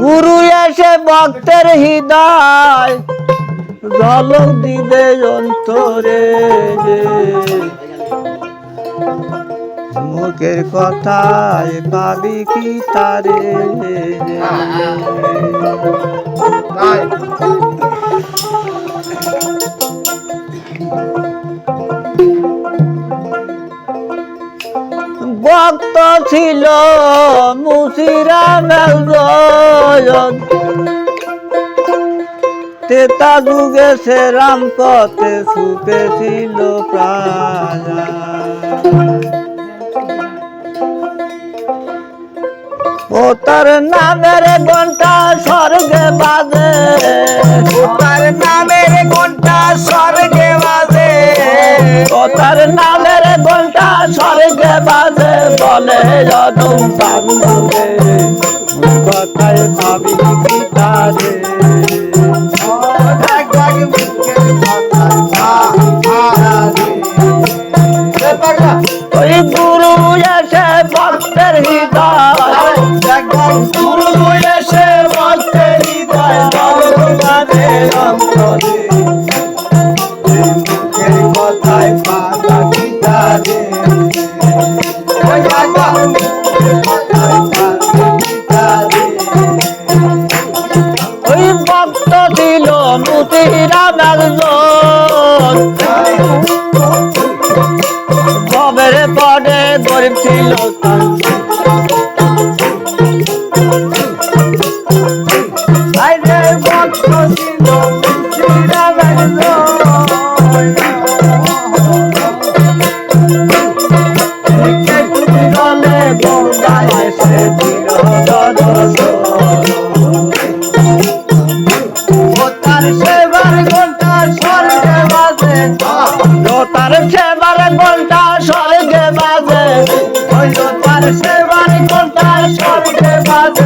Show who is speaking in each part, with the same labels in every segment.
Speaker 1: গুরু এসে ভক্তের হৃদয় ঝলক দিবে অন্তরে। মুখের কথায় পাবি কি তারে? হ্যাঁ, হ্যাঁ, হ্যাঁ। রক্ত ছিল মুসিরাম তেতা যুগে সে রাম পথে সুপে ছিল প্রায় ও তার নামের ঘণ্টা স্বর্গে বাদ মাঝে মাঝে বলে অদম বান্ধবে কথায় ভাবি কি ওই গুরু এসে ভক্তের হৃদয়। গুরু এসে ভক্ত সোনার জোর। খবরে পরে গরিব ছিল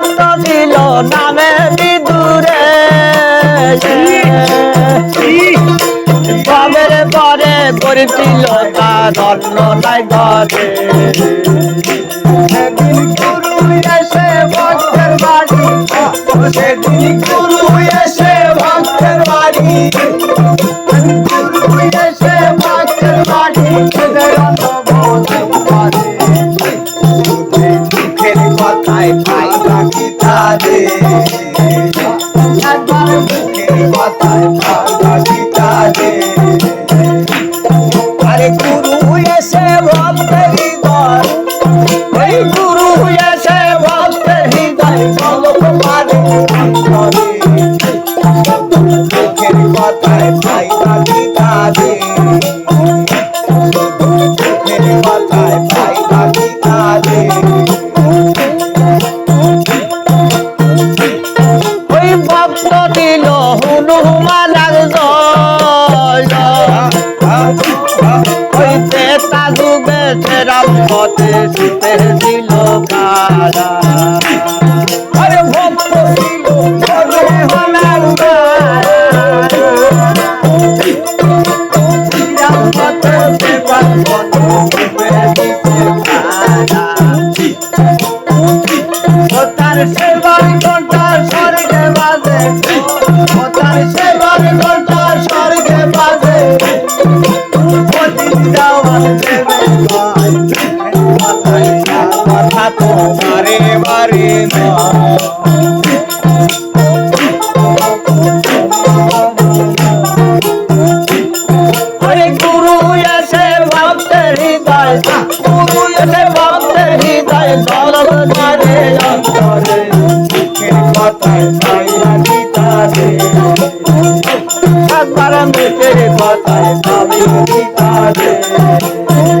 Speaker 2: রত্ন ছিল নামে বিদুরে।
Speaker 1: বাবের পরে করিছিল তার রত্ন নাই ঘরে।
Speaker 2: এসে ভক্তের বাড়ি। সেদিন গুরু এসে ভক্তের বাড়ি। গুরু এসে ভক্তের বাড়ি। ভক্ত তহসিলো কারা আরে
Speaker 1: ভক্ত শিলো ভরে হলা কারা
Speaker 2: ভক্ত
Speaker 1: শিবা ভক্ত শিবা बताया गीता दे सतमरम के बताया गीता दे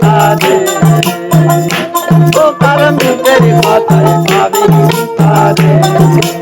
Speaker 1: কার মুখের কথায় পাবি গীতা দে